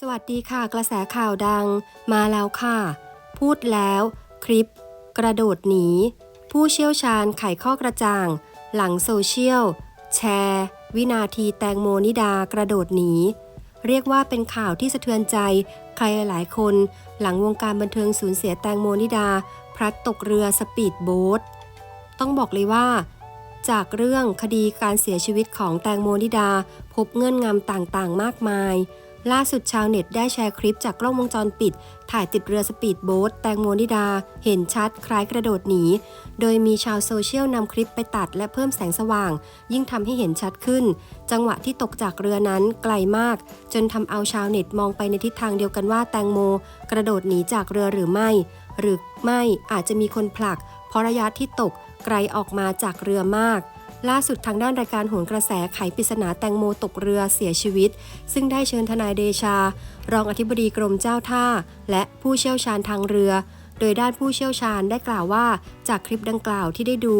สวัสดีค่ะกระแสข่าวดังมาแล้วค่ะ พูดแล้ว คลิป กระโดดหนี ผู้เชี่ยวชาญไขข้อกระจ่าง หลังโซเชียล แชร์ วินาทีแตงโมนิดากระโดดหนี เรียกว่าเป็นข่าวที่สะเทือนใจ ใครหลายคน หลังวงการบันเทิงสูญเสียแตงโมนิดา พลัดตกเรือสปีดโบ๊ทต้องบอกเลยว่า จากเรื่องคดีการเสียชีวิตของแตงโมนิดา พบเงื่อนงำต่างๆ มากมาย ล่าสุดชาวเน็ตได้แชร์คลิปจากกล้องวงจรปิด ถ่ายติดเรือสปีดโบ๊ทแตงโมนิดา เห็นชัดคล้ายกระโดดหนี โดยมีชาวโซเชียลนำคลิปไปตัดและเพิ่มแสงสว่าง ยิ่งทำให้เห็นชัดขึ้น จังหวะที่ตกจากเรือนั้นไกลมาก จนทำเอาชาวเน็ตมองไปในทิศทางเดียวกันว่าแตงโม กระโดดหนีจากเรือหรือไม่ หรือไม่อาจจะมีคนผลักเพราะระยะที่ตกไกลออกมาจากเรือมาก ล่าสุดทางด้านรายการโหนกระแสไขปริศนาแตงโมตกเรือเสียชีวิต ซึ่งได้เชิญทนายเดชา รองอธิบดีกรมเจ้าท่า และผู้เชี่ยวชาญทางเรือ โดยด้านผู้เชี่ยวชาญได้กล่าวว่า จากคลิปดังกล่าวที่ได้ดู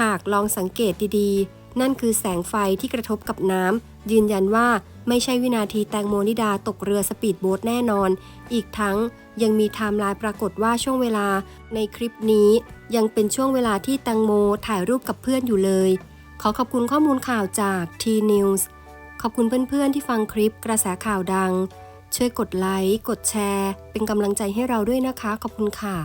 หากลองสังเกตดีๆ นั่นคือแสงไฟที่กระทบกับน้ำยืนยันว่าไม่ใช่วินาทีแตงโมนิดาตกเรือสปีดโบ๊ทแน่นอน อีกทั้ง ยังมีไทม์ไลน์ปรากฏว่าช่วงเวลาในคลิปนี้ ยังเป็นช่วงเวลาที่แตงโมถ่ายรูปกับเพื่อนอยู่เลย ขอขอบคุณข้อมูลข่าวจาก T-News ขอบคุณเพื่อนๆที่ฟังคลิปกระแสข่าวดัง ช่วยกดไลค์ กดแชร์ เป็นกำลังใจให้เราด้วยนะคะ ขอบคุณค่ะ